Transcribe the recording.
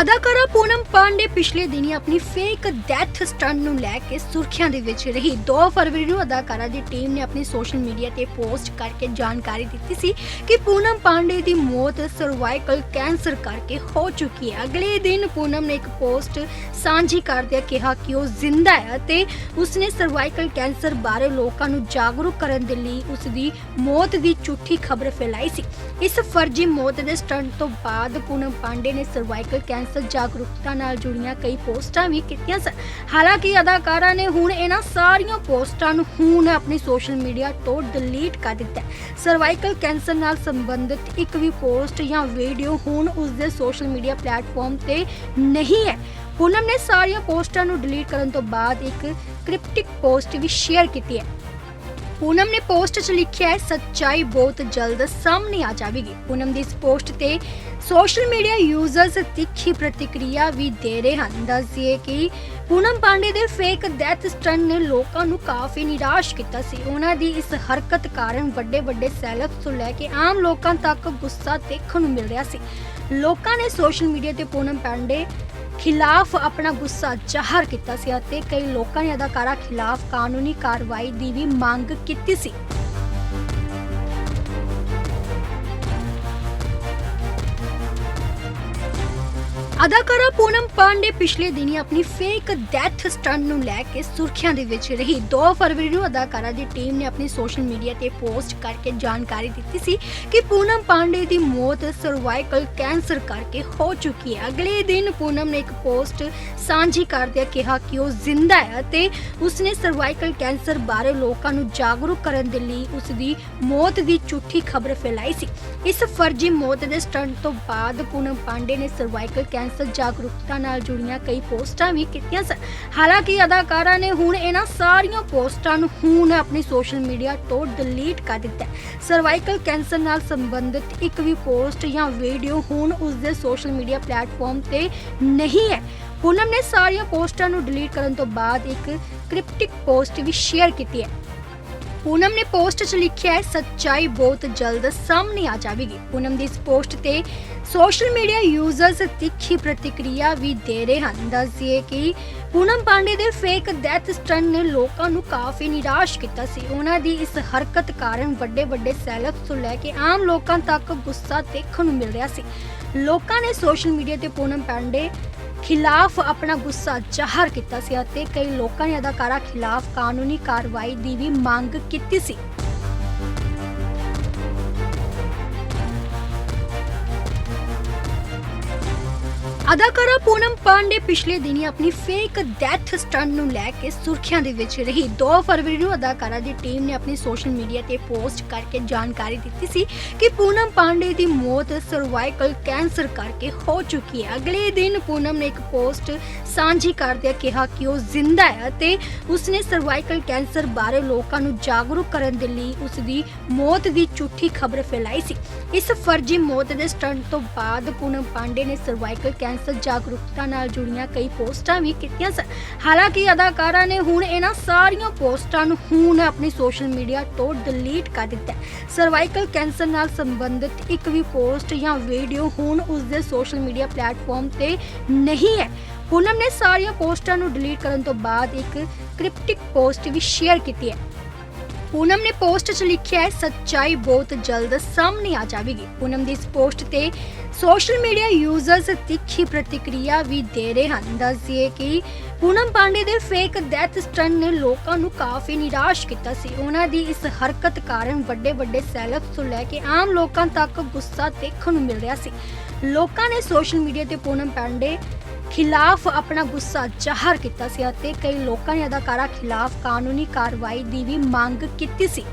ਅਦਾਕਾਰਾ ਪੂਨਮ ਪਾਂਡੇ ਪਿਛਲੇ ਦਿਨੀ ਆਪਣੀ ਫੇਕ ਡੈਥ ਸਟੰਟ ਨੂੰ ਲੈ ਕੇ ਸੁਰਖੀਆਂ ਦੇ ਵਿੱਚ ਰਹੀ। 2 ਫਰਵਰੀ ਨੂੰ ਅਦਾਕਾਰਾ ਦੀ ਟੀਮ ਨੇ ਆਪਣੀ ਸੋਸ਼ਲ ਮੀਡੀਆ ਤੇ ਪੋਸਟ ਕਰਕੇ ਜਾਣਕਾਰੀ ਦਿੱਤੀ ਸੀ ਕਿ ਪੂਨਮ ਪਾਂਡੇ ਦੀ ਮੌਤ ਸਰਵਾਈਕਲ ਕੈਂਸਰ ਕਰਕੇ ਹੋ ਚੁੱਕੀ ਹੈ। ਅਗਲੇ ਦਿਨ ਪੂਨਮ ਨੇ ਇੱਕ ਪੋਸਟ ਸਾਂਝੀ ਕਰਦਿਆਂ ਕਿਹਾ ਕਿ ਉਹ ਜ਼ਿੰਦਾ ਹੈ ਅਤੇ ਉਸਨੇ ਸਰਵਾਈਕਲ ਕੈਂਸਰ ਬਾਰੇ ਲੋਕਾਂ ਨੂੰ ਜਾਗਰੂਕ ਕਰਨ ਦੇ ਲਈ ਉਸ ਦੀ ਮੌਤ ਦੀ ਝੂਠੀ ਖਬਰ ਫੈਲਾਈ ਸੀ। ਇਸ ਫਰਜ਼ੀ ਮੌਤ ਦੇ ਸਟੰਟ ਤੋਂ ਬਾਅਦ ਪੂਨਮ ਪਾਂਡੇ ਨੇ ਸਰਵਾਈਕਲ ਕੈਂਸਰ ਜਾਗਰੂਕਤਾ ਨਾਲ ਜੁੜੀਆਂ ਕਈ ਪੋਸਟਾਂ ਵੀ ਕੀਤੀਆਂ ਸਨ। ਹਾਲਾਂਕਿ ਅਦਾਕਾਰਾ ਨੇ ਹੁਣ ਇਹਨਾਂ ਸਾਰੀਆਂ ਪੋਸਟਾਂ ਨੂੰ ਹੁਣ ਆਪਣੀ ਸੋਸ਼ਲ ਮੀਡੀਆ ਤੋਂ ਡਿਲੀਟ ਕਰ ਦਿੱਤਾ ਸਰਵਾਈਕਲ ਕੈਂਸਰ ਨਾਲ ਸੰਬੰਧਿਤ ਇੱਕ ਵੀ ਪੋਸਟ ਜਾਂ ਵੀਡੀਓ ਹੁਣ ਉਸ ਦੇ ਸੋਸ਼ਲ ਮੀਡੀਆ ਪਲੇਟਫਾਰਮ ਤੇ ਨਹੀਂ ਹੈ। ਪੂਨਮ ਨੇ ਸਾਰੀਆਂ ਪੋਸਟਾਂ ਨੂੰ ਡਿਲੀਟ ਕਰਨ ਤੋਂ ਬਾਅਦ ਇੱਕ ਕ੍ਰਿਪਟਿਕ ਪੋਸਟ ਵੀ ਸ਼ੇਅਰ ਕੀਤੀ ਹੈ। ਪੂਨਮ ਨੇ ਪੋਸਟ 'ਚ ਲਿਖਿਆ ਹੈ, ਸੱਚਾਈ ਬਹੁਤ ਜਲਦ ਸਾਹਮਣੇ ਆ ਜਾਵੇਗੀ। ਪੂਨਮ ਦੀ ਇਸ ਪੋਸਟ ਤੇ ਸੋਸ਼ਲ ਮੀਡੀਆ ਯੂਜ਼ਰਸ ਤਿੱਖੀ ਪ੍ਰਤੀਕਿਰਿਆ ਵੀ ਦੇ ਰਹੇ ਹਨ। ਦੱਸਦੀਏ ਕਿ ਪੂਨਮ ਪਾਂਡੇ ਦੇ ਫੇਕ ਡੈਥ ਸਟੰਟ ਨੇ ਲੋਕਾਂ ਨੂੰ ਕਾਫੀ ਨਿਰਾਸ਼ ਕੀਤਾ ਸੀ। ਉਹਨਾਂ ਦੀ ਇਸ ਹਰਕਤ ਕਾਰਨ ਵੱਡੇ ਵੱਡੇ ਸੈਲਫ ਤੋਂ ਲੈ ਕੇ ਆਮ ਲੋਕਾਂ ਤੱਕ ਗੁੱਸਾ ਦੇਖਣ ਨੂੰ ਮਿਲ ਰਿਹਾ ਸੀ। ਲੋਕਾਂ ਨੇ ਸੋਸ਼ਲ ਮੀਡੀਆ ਤੇ ਪੂਨਮ ਪਾਂਡੇ ਖਿਲਾਫ ਆਪਣਾ ਗੁੱਸਾ ਜ਼ਾਹਰ ਕੀਤਾ ਸੀ ਅਤੇ ਕਈ ਲੋਕਾਂ ਨੇ ਅਦਾਕਾਰਾ ਖਿਲਾਫ ਕਾਨੂੰਨੀ ਕਾਰਵਾਈ ਦੀ ਵੀ ਮੰਗ ਕੀਤੀ ਸੀ। ਅਦਾਕਾਰਾ ਪੂਨਮ ਪਾਂਡੇ ਪਿਛਲੇ ਦਿਨੀ ਆਪਣੀ ਫੇਕ ਡੈਥ ਸਟੰਟ ਨੂੰ ਲੈ ਕੇ ਸੁਰਖੀਆਂ ਦੇ ਵਿੱਚ ਰਹੀ। 2 ਫਰਵਰੀ ਨੂੰ ਅਦਾਕਾਰਾ ਦੀ ਟੀਮ ਨੇ ਆਪਣੀ ਸੋਸ਼ਲ ਮੀਡੀਆ ਤੇ ਪੋਸਟ ਕਰਕੇ ਜਾਣਕਾਰੀ ਦਿੱਤੀ ਸੀ ਕਿ ਪੂਨਮ ਪਾਂਡੇ ਦੀ ਮੌਤ ਸਰਵਾਈਕਲ ਕੈਂਸਰ ਕਰਕੇ ਹੋ ਚੁੱਕੀ ਹੈ। ਅਗਲੇ ਦਿਨ ਪੂਨਮ ਨੇ ਇੱਕ ਪੋਸਟ ਸਾਂਝੀ ਕਰਦਿਆਂ ਕਿਹਾ ਕਿ ਉਹ ਜ਼ਿੰਦਾ ਹੈ ਅਤੇ ਉਸਨੇ ਸਰਵਾਈਕਲ ਕੈਂਸਰ ਬਾਰੇ ਲੋਕਾਂ ਨੂੰ ਜਾਗਰੂਕ ਕਰਨ ਦੇ ਲਈ ਉਸ ਦੀ ਮੌਤ ਦੀ ਝੂਠੀ ਖਬਰ ਫੈਲਾਈ ਸੀ। ਇਸ ਫਰਜ਼ੀ ਮੌਤ ਦੇ ਸਟੰਟ ਤੋਂ ਬਾਅਦ ਪੂਨਮ ਪਾਂਡੇ ਨੇ ਸਰਵਾਈਕਲ ਕੈਂਸਰ ਜਾਗਰੂਕਤਾ ਨਾਲ ਜੁੜੀਆਂ ਕਈ ਪੋਸਟਾਂ ਵੀ ਕੀਤੀਆਂ ਸਨ। ਹਾਲਾਂਕਿ ਅਦਾਕਾਰਾ ਨੇ ਹੁਣ ਇਹਨਾਂ ਸਾਰੀਆਂ ਪੋਸਟਾਂ ਨੂੰ ਹੁਣ ਆਪਣੀ ਸੋਸ਼ਲ ਮੀਡੀਆ ਤੋਂ ਡਿਲੀਟ ਕਰ ਦਿੱਤਾ ਸਰਵਾਈਕਲ ਕੈਂਸਰ ਨਾਲ ਸੰਬੰਧਿਤ ਇੱਕ ਵੀ ਪੋਸਟ ਜਾਂ ਵੀਡੀਓ ਹੁਣ ਉਸ ਦੇ ਸੋਸ਼ਲ ਮੀਡੀਆ ਪਲੇਟਫਾਰਮ ਤੇ ਨਹੀਂ ਹੈ। ਪੂਨਮ ਨੇ ਸਾਰੀਆਂ ਪੋਸਟਾਂ ਨੂੰ ਡਿਲੀਟ ਕਰਨ ਤੋਂ ਬਾਅਦ ਇੱਕ ਕ੍ਰਿਪਟਿਕ ਪੋਸਟ ਵੀ ਸ਼ੇਅਰ ਕੀਤੀ ਹੈ। ਪੂਨਮ ਨੇ ਪੋਸਟ 'ਚ ਲਿਖਿਆ ਹੈ, ਸੱਚਾਈ ਬਹੁਤ ਜਲਦ ਸਾਹਮਣੇ ਆ ਜਾਵੇਗੀ। ਪੂਨਮ ਦੀ ਇਸ ਪੋਸਟ ਤੇ ਸੋਸ਼ਲ ਮੀਡੀਆ ਯੂਜ਼ਰਸ ਤਿੱਖੀ ਪ੍ਰਤੀਕਿਰਿਆ ਵੀ ਦੇ ਰਹੇ ਹਨ। ਦੱਸਦੀਏ ਕਿ ਪੂਨਮ ਪਾਂਡੇ ਦੇ ਫੇਕ ਡੈਥ ਸਟੰਟ ਨੇ ਲੋਕਾਂ ਨੂੰ ਕਾਫੀ ਨਿਰਾਸ਼ ਕੀਤਾ ਸੀ। ਉਹਨਾਂ ਦੀ ਇਸ ਹਰਕਤ ਕਾਰਨ ਵੱਡੇ ਵੱਡੇ ਸੈਲਫ ਤੋਂ ਲੈ ਕੇ ਆਮ ਲੋਕਾਂ ਤੱਕ ਗੁੱਸਾ ਦੇਖਣ ਨੂੰ ਮਿਲ ਰਿਹਾ ਸੀ। ਲੋਕਾਂ ਨੇ ਸੋਸ਼ਲ ਮੀਡੀਆ ਤੇ ਪੂਨਮ ਪਾਂਡੇ ਖਿਲਾਫ ਆਪਣਾ ਗੁੱਸਾ ਜ਼ਾਹਰ ਕੀਤਾ ਸੀ ਅਤੇ ਕਈ ਲੋਕਾਂ ਨੇ ਅਦਾਕਾਰਾ ਖਿਲਾਫ ਕਾਨੂੰਨੀ ਕਾਰਵਾਈ ਦੀ ਵੀ ਮੰਗ ਕੀਤੀ ਸੀ। ਅਦਾਕਾਰਾ ਪੂਨਮ ਪਾਂਡੇ ਪਿਛਲੇ ਦਿਨੀ ਆਪਣੀ ਫੇਕ ਡੈਥ ਸਟੰਟ ਨੂੰ ਲੈ ਕੇ ਸੁਰਖੀਆਂ ਦੇ ਵਿੱਚ ਰਹੀ। 2 ਫਰਵਰੀ ਨੂੰ ਅਦਾਕਾਰਾ ਦੀ ਟੀਮ ਨੇ ਆਪਣੀ ਸੋਸ਼ਲ ਮੀਡੀਆ ਤੇ ਪੋਸਟ ਕਰਕੇ ਜਾਣਕਾਰੀ ਦਿੱਤੀ ਸੀ ਕਿ ਪੂਨਮ ਪਾਂਡੇ ਦੀ ਮੌਤ ਸਰਵਾਈਕਲ ਕੈਂਸਰ ਕਰਕੇ ਹੋ ਚੁੱਕੀ ਹੈ। ਅਗਲੇ ਦਿਨ ਪੂਨਮ ਨੇ ਇੱਕ ਪੋਸਟ ਸਾਂਝੀ ਕਰਦਿਆਂ ਕਿਹਾ ਕਿ ਉਹ ਜ਼ਿੰਦਾ ਹੈ ਅਤੇ ਉਸਨੇ ਸਰਵਾਈਕਲ ਕੈਂਸਰ ਬਾਰੇ ਲੋਕਾਂ ਨੂੰ ਜਾਗਰੂਕ ਕਰਨ ਦੇ ਲਈ ਉਸ ਦੀ ਮੌਤ ਦੀ ਝੂਠੀ ਖਬਰ ਫੈਲਾਈ ਸੀ। ਇਸ ਫਰਜ਼ੀ ਮੌਤ ਦੇ ਸਟੰਟ ਤੋਂ ਬਾਅਦ ਪੂਨਮ ਪਾਂਡੇ ਨੇ ਸਰਵਾਈਕਲ ਕੈਂਸਰ ਜਾਗਰੂਕਤਾ ਨਾਲ ਜੁੜੀਆਂ ਕਈ ਪੋਸਟਾਂ ਵੀ ਕੀਤੀਆਂ ਸਨ। ਹਾਲਾਂਕਿ ਅਦਾਕਾਰਾ ਨੇ ਹੁਣ ਇਹਨਾਂ ਸਾਰੀਆਂ ਪੋਸਟਾਂ ਨੂੰ ਹੁਣ ਆਪਣੀ ਸੋਸ਼ਲ ਮੀਡੀਆ ਤੋਂ ਡਿਲੀਟ ਕਰ ਦਿੱਤਾ ਸਰਵਾਈਕਲ ਕੈਂਸਰ ਨਾਲ ਸੰਬੰਧਿਤ ਇੱਕ ਵੀ ਪੋਸਟ ਜਾਂ ਵੀਡੀਓ ਹੁਣ ਉਸ ਦੇ ਸੋਸ਼ਲ ਮੀਡੀਆ ਪਲੇਟਫਾਰਮ ਤੇ ਨਹੀਂ ਹੈ। ਪੂਨਮ ਨੇ ਸਾਰੀਆਂ ਪੋਸਟਾਂ ਨੂੰ ਡਿਲੀਟ ਕਰਨ ਤੋਂ ਬਾਅਦ ਇੱਕ ਕ੍ਰਿਪਟਿਕ ਪੋਸਟ ਵੀ ਸ਼ੇਅਰ ਕੀਤੀ ਹੈ। ਪੂਨਮ ਨੇ ਪੋਸਟ 'ਚ ਲਿਖਿਆ ਹੈ, ਸੱਚਾਈ ਬਹੁਤ ਜਲਦ ਸਾਹਮਣੇ ਆ ਜਾਵੇਗੀ। ਪੂਨਮ ਦੀ ਇਸ ਪੋਸਟ ਤੇ ਸੋਸ਼ਲ ਮੀਡੀਆ ਯੂਜ਼ਰਸ ਤਿੱਖੀ ਪ੍ਰਤੀਕਿਰਿਆ ਵੀ ਦੇ ਰਹੇ ਹਨ। ਦੱਸਦੀਏ ਕਿ ਪੂਨਮ ਪਾਂਡੇ ਦੇ ਫੇਕ ਡੈਥ ਸਟੰਟ ਨੇ ਲੋਕਾਂ ਨੂੰ ਕਾਫੀ ਨਿਰਾਸ਼ ਕੀਤਾ ਸੀ। ਉਹਨਾਂ ਦੀ ਇਸ ਹਰਕਤ ਕਾਰਨ ਵੱਡੇ ਵੱਡੇ ਸੈਲਫ ਤੋਂ ਲੈ ਕੇ ਆਮ ਲੋਕਾਂ ਤੱਕ ਗੁੱਸਾ ਦੇਖਣ ਨੂੰ ਮਿਲ ਰਿਹਾ ਸੀ। ਲੋਕਾਂ ਨੇ ਸੋਸ਼ਲ ਮੀਡੀਆ ਤੇ ਪੂਨਮ ਪਾਂਡੇ ਖਿਲਾਫ ਆਪਣਾ ਗੁੱਸਾ ਜ਼ਾਹਰ ਕੀਤਾ ਸੀ ਅਤੇ ਕਈ ਲੋਕਾਂ ਨੇ ਅਦਾਕਾਰਾ ਖਿਲਾਫ ਕਾਨੂੰਨੀ ਕਾਰਵਾਈ ਦੀ ਵੀ ਮੰਗ ਕੀਤੀ ਸੀ।